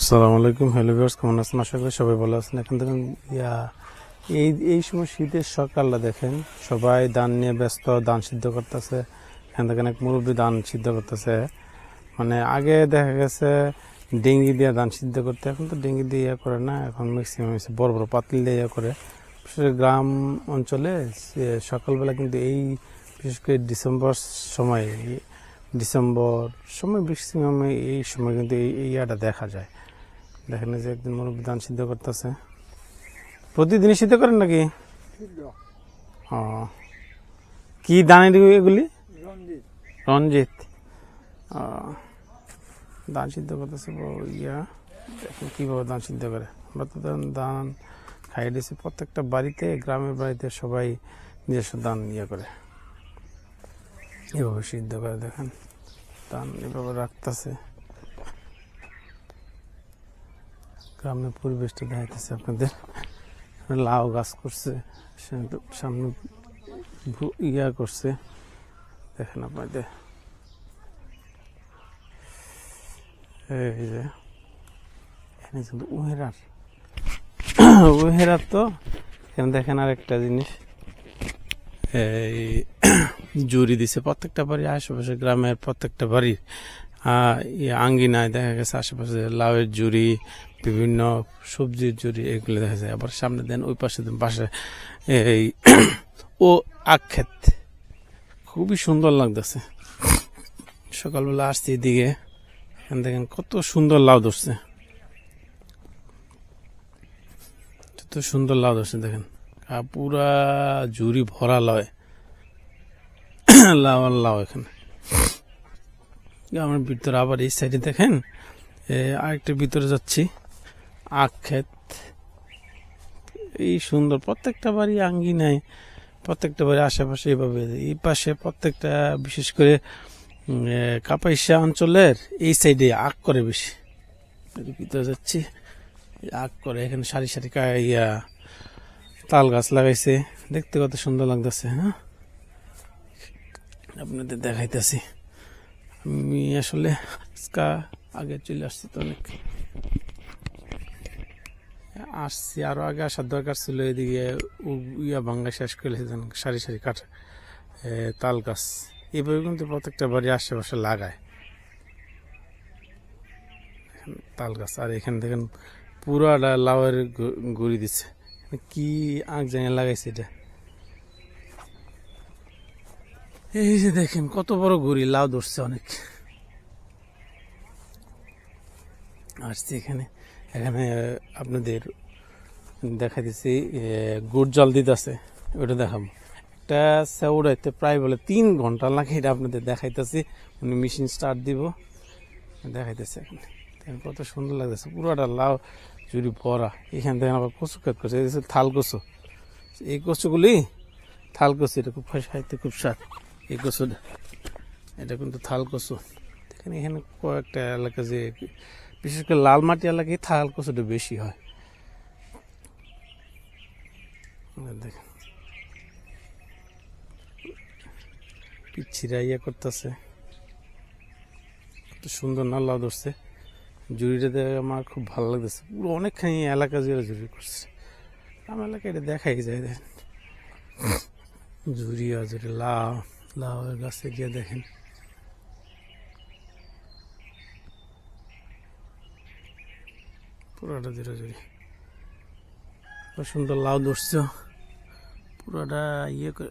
আসসালামু আলাইকুম, hello viewers, কেমন আছেন? আশা করি সবাই ভালো আছেন। এখন দেখেন, ইয়া, এই এই সময় শীতের সকালটা দেখেন। সবাই ধান নিয়ে ব্যস্ত, ধান সিদ্ধ করতেছে। এখান দেখেন এক মুরব্বী ধান সিদ্ধ করতেছে। মানে আগে দেখা গেছে, ডেঙ্গি দিয়ে ধান সিদ্ধ করতে, এখন তো ডেঙ্গি দিয়ে ইয়ে করে না। এখন ম্যাক্সিমাম এসে বড় বড় পাতিল দিয়ে ইয়ে করে। বিশেষ গ্রাম অঞ্চলে সকালবেলা কিন্তু এই, বিশেষ করে ডিসেম্বর সময় ডিসেম্বর সময় ম্যাক্সিমাম এই সময় কিন্তু এই ইয়াটা দেখা যায়। দেখেন যে একদিন মুরব্বী ধান সিদ্ধ করতেছে। প্রতিদিনই সিদ্ধ করেন নাকি? ও। কি ধানের এগুলি? রঞ্জিত। ধান সিদ্ধ করতেছে ইয়া। দেখেন কীভাবে ধান সিদ্ধ করে। আমরা তো ধান খাইয়ে দিয়েছি। প্রত্যেকটা বাড়িতে গ্রামের বাড়িতে সবাই নিজস্ব ধান ইয়ে করে। এভাবে সিদ্ধ করে দেখেন। ধান এভাবে রাখতেছে। গ্রামের পরিবেশটা দেখাইতেছে আপনাদের। লাউ গাছ করছে, সামনে ইয়া করছে। দেখেন আপনাদের। এই যে, এখানে কিন্তু উহেরার উহেরার তো, এখানে দেখেন আরেকটা জিনিস। এই জুড়ি দিছে প্রত্যেকটা বাড়ি আশেপাশে গ্রামের প্রত্যেকটা বাড়ির ইয়ে আঙ্গিনায় দেখা গেছে আশেপাশে লাউয়ের জুড়ি বিভিন্ন সবজির জুড়ি এগুলো দেখা যায়। আবার সামনে দেন, ওই পাশে দেন, পাশে এই ও আখ ক্ষেত। খুবই সুন্দর লাগতেছে। সকালবেলা আসছি এদিকে। এখান দেখেন, কত সুন্দর লাউ ধরছে। কত সুন্দর লাউ ধরছে, দেখেন। পুরা জুড়ি ভরা লয় লাউ আর লাউ এখানে। আমার ভিতরে আবার এই সাইডে দেখেন আরেকটা ভিতরে যাচ্ছি। আখ ক্ষেত এই সুন্দর, প্রত্যেকটা বাড়ি আঙ্গি নেয় প্রত্যেকটা বাড়ি আশেপাশে এইভাবে, এই পাশে প্রত্যেকটা, বিশেষ করে কাপাইশা অঞ্চলের এই সাইডে আখ করে বেশি। ভিতরে যাচ্ছি আখ করে এখানে সারি সারি ইয়া, তাল গাছ লাগাইছে। দেখতে কত সুন্দর লাগতেছে হ্যাঁ? আপনাদের দেখাইতেছি। আমি আসলে আজকা আগে চলে আসছি তো অনেক। আসছি আরও আগে আসার দরকার ছিল, এদিকে ইয়া ভাঙ্গা শেষ করে সারি সারি কাঠ তাল গাছ। এইভাবে কিন্তু প্রত্যেকটা বাড়ি আশেপাশে লাগায়। তাল গাছ, আর এখানে দেখেন পুরাটা লাউয়ের গুড়ি দিচ্ছে। কি আঁক জায়গায় লাগাইছে এটা? এই যে দেখেন, কত বড় গুড়ি, লাউ ধরছে অনেক। আসছি এখানে। এখানে আপনাদের দেখা দিচ্ছি গুড় জল দিতেছে ওটা দেখাবো। একটা সেউড়াইতে প্রায় বলে তিন ঘণ্টা লাগে এটা আপনাদের দেখাইতেছি উনি মেশিন স্টার্ট দিব, দেখাইতেছে এখানে। কত সুন্দর লাগতেছে, পুরোটা লাউ চুরি ভরা। এখান থেকে আবার কচু কাট করছে থাল কচু। এই কচুগুলি, থাল কচু, এটা খুব খাইতে খুব স্বাদ। এই কচুটা, এটা কিন্তু থাল কচু। দেখেন এখানে কয়েকটা এলাকা যে বিশেষ করে লাল মাটি এলাকায় থাল কচুটা বেশি হয়। দেখেন। পিচ্ছিরা ইয়ে করতেছে। কত সুন্দর না লাউ ধরছে। জুড়িটা দেখে আমার খুব ভালো লাগতেছে। পুরো অনেকখানি এলাকা জুড়ে জুড়ি করছে। আমার এলাকায় এটা দেখাই যায়, দেখেন। ঝুড়ি আছে লাউ, লাউয়ের গাছে গিয়ে দেখেন। পুরোটা ধীরে ধীরে। সুন্দর লাউ ধরছ। পুরোটা ইয়ে করে